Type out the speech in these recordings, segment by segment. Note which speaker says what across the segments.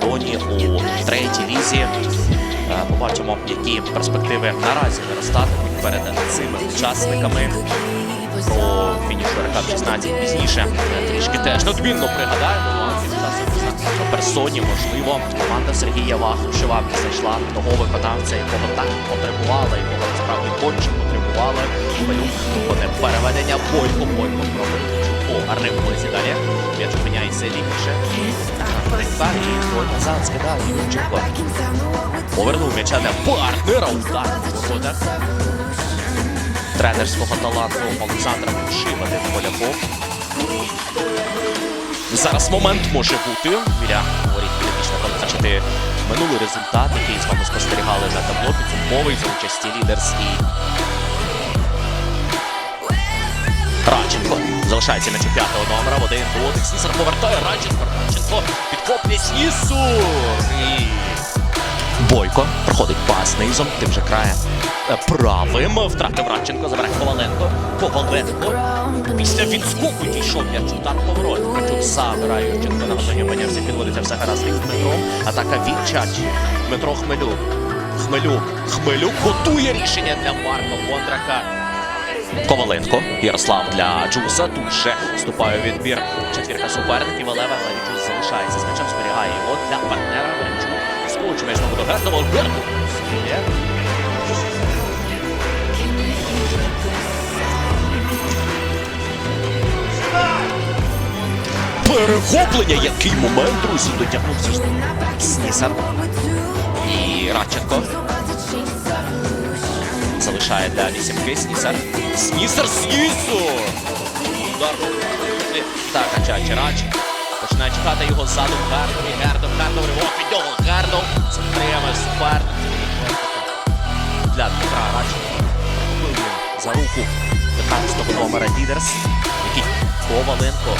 Speaker 1: Тоні у третій лізі. Е, Побачимо, які перспективи наразі виростатимуть перед цими учасниками. РК 16 пізніше трішки теж надмінно пригадаємо. на персоні, можливо, команда Сергія Вахрушева знайшла того виконавця, якого так потребувала, якого насправді конче потребували. Вони переведення Бойко, Бойко пробує. О, гарний далі. М'яч опиняється лівіше. Река і назад скидав. Повернув м'яча для партнера. Удар. Тренерського таланту Олександра Куши, Вадим Поляков. Зараз момент може бути біля воріт північного позначити минулий результат, який з вами спостерігали на табло підсумковий за участі лідерс і Радченко залишається на п'ятого номера. В один дотик. Снісер повертає Радченко. Радченко підхоплює Снісур. І Бойко проходить пас низом. Тим же краєм е, правим. Втратив Радченко. Забере Коваленко. Коваленко. Після відскоку дійшов м'яч удар поворот. Ткачук забирає Юрченко на готові манерці. Підводиться все гаразд із Дмитром. Атака Вінчач. Дмитро Хмелюк. Хмелюк. Хмелюк готує рішення для Марка Бонdraка. Коваленко, Ярослав для Джуса. Тут ще вступає відбір четвірка суперників, Валерій Джус залишається з м'ячем, зберігає його Гердов зміє. Перехоплення, який момент, друзі, дотягнувся Снісар і Радченко. Залишає для вісімки Снісар. Снісар Снісар! Удар. Так, Ачачі Рач. Починає чекати його ззаду Гердов. І Гердов, Гердов, ривок від нього. Гердов. Затримає суперник. Для Дмитра Радченко. За руку 15-го номера Лідерс. Який Коваленко.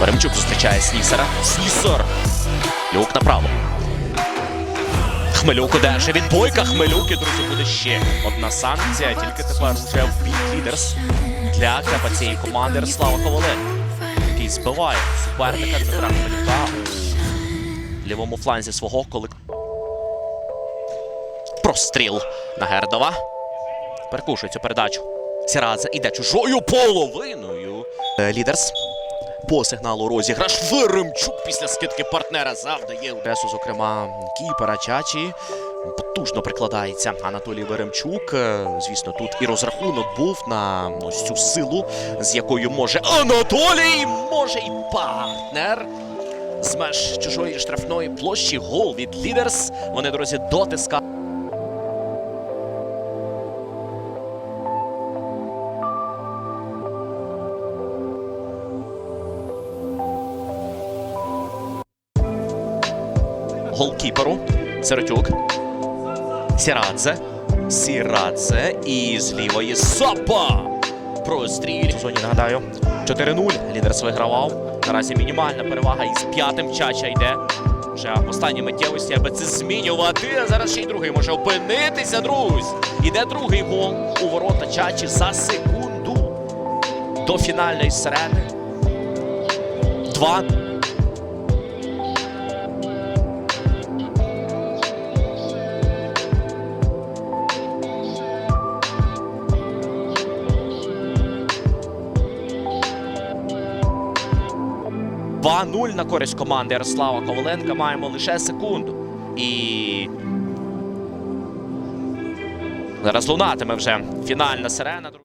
Speaker 1: Веремчук зустрічає Снісера. Снісер! Люк направо. Хмелюк одержує від бойка. Хмелюк і, друзі, буде ще одна санкція. Тільки тепер вже в бік лідерс для кепа цієї команди Ярослава Коваленко, який збиває суперника Дмитра Хмелюка у лівому фланзі свого колективу. Простріл на Гердова. Перекушує цю передачу. Сірадзе іде чужою половиною. Е, Лідерс по сигналу розіграш. Веремчук після скидки партнера завдає удару, зокрема кіпера Чачі. Потужно прикладається Анатолій Веремчук. Е, Звісно, тут і розрахунок був на ось цю силу, з якою може Анатолій, може і партнер. З меж чужої штрафної площі гол від лідерс. Вони, друзі, дотиска. голкіперу. Сиротюк. Сірадзе. Сірадзе. І з лівої Сапа. Простріль. У зоні нагадаю. 4-0. Лідерс вигравав. Наразі мінімальна перевага із п'ятим Чача йде. Вже останні миттєвості, аби це змінювати. А зараз ще й другий може опинитися, друзі. Іде другий гол у ворота Чачі за секунду до фінальної сирени. Два. Два 0 на користь команди Ярослава Коваленка. Маємо лише секунду. І зараз лунатиме вже фінальна сирена.